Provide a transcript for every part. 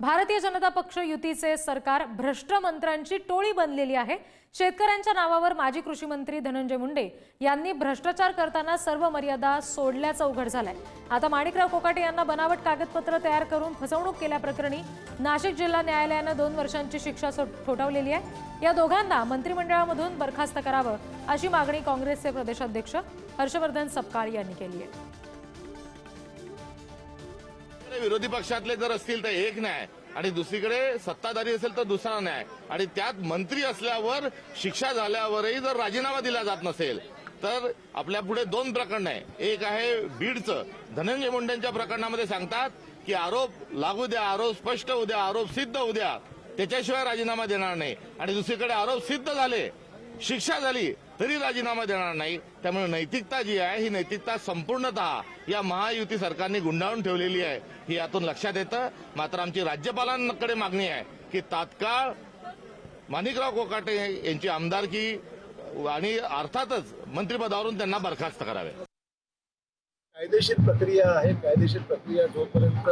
भारतीय जनता पक्ष युतीचे सरकार भ्रष्ट मंत्र्यांची टोळी बनलेली आहे. शेतकऱ्यांच्या नावावर माजी कृषी मंत्री धनंजय मुंडे यांनी भ्रष्टाचार करताना सर्व मर्यादा सोडल्याचं उघड झालाय. आता माणिकराव कोकाटे यांना बनावट कागदपत्र तयार करून फसवणूक केल्याप्रकरणी नाशिक जिल्हा न्यायालयानं दोन वर्षांची शिक्षा सो- ठोठावलेली आहे. या दोघांना मंत्रिमंडळामधून बरखास्त करावं अशी मागणी काँग्रेसचे प्रदेशाध्यक्ष हर्षवर्धन सपकाळ यांनी केली आहे. विरोधी पक्षातले जर असतील तर एक न्याय. आणि दुसरीकडे सत्ताधारी असेल तर दुसरा न्याय. आणि त्यात मंत्री असल्यावर शिक्षा झाल्यावरही जर राजीनामा दिला जात नसेल तर आपल्या पुढे दोन प्रकरण आहे. एक आहे बीडचं. धनंजय मुंडेंच्या प्रकरणामध्ये सांगतात की आरोप लागू द्या आरोप स्पष्ट होऊ द्या आरोप सिद्ध होऊ द्या. त्याच्याशिवाय राजीनामा देणार नाही. आणि दुसरीकडे आरोप सिद्ध झाले शिक्षा झाली तरी राजीनामा देणार नाही. त्यामुळे नैतिकता जी आहे ही नैतिकता संपूर्णतः या महायुती सरकारने गुंडाळून ठेवलेली आहे. ही यातून लक्षात येतं. मात्र आमची राज्यपालांकडे मागणी आहे की तात्काळ माणिकराव कोकाटे यांची आमदारकी आणि अर्थातच मंत्रिपदावरून त्यांना बरखास्त करावे. कायदेशीर प्रक्रिया आहे. कायदेशीर प्रक्रिया जोपर्यंत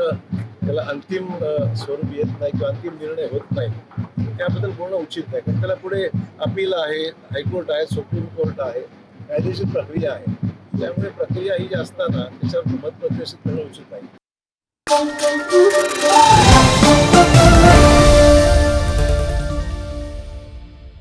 त्याला अंतिम स्वरूप येत नाही किंवा अंतिम निर्णय होत नाही त्याबद्दल बोलणं उचित नाही. कारण त्याला पुढे अपील आहे हायकोर्ट आहे सुप्रीम कोर्ट आहे कायदेशीर प्रक्रिया आहे. त्यामुळे प्रक्रिया ही जी असताना त्याच्यावर मत प्रदर्शित करणं उचित नाही.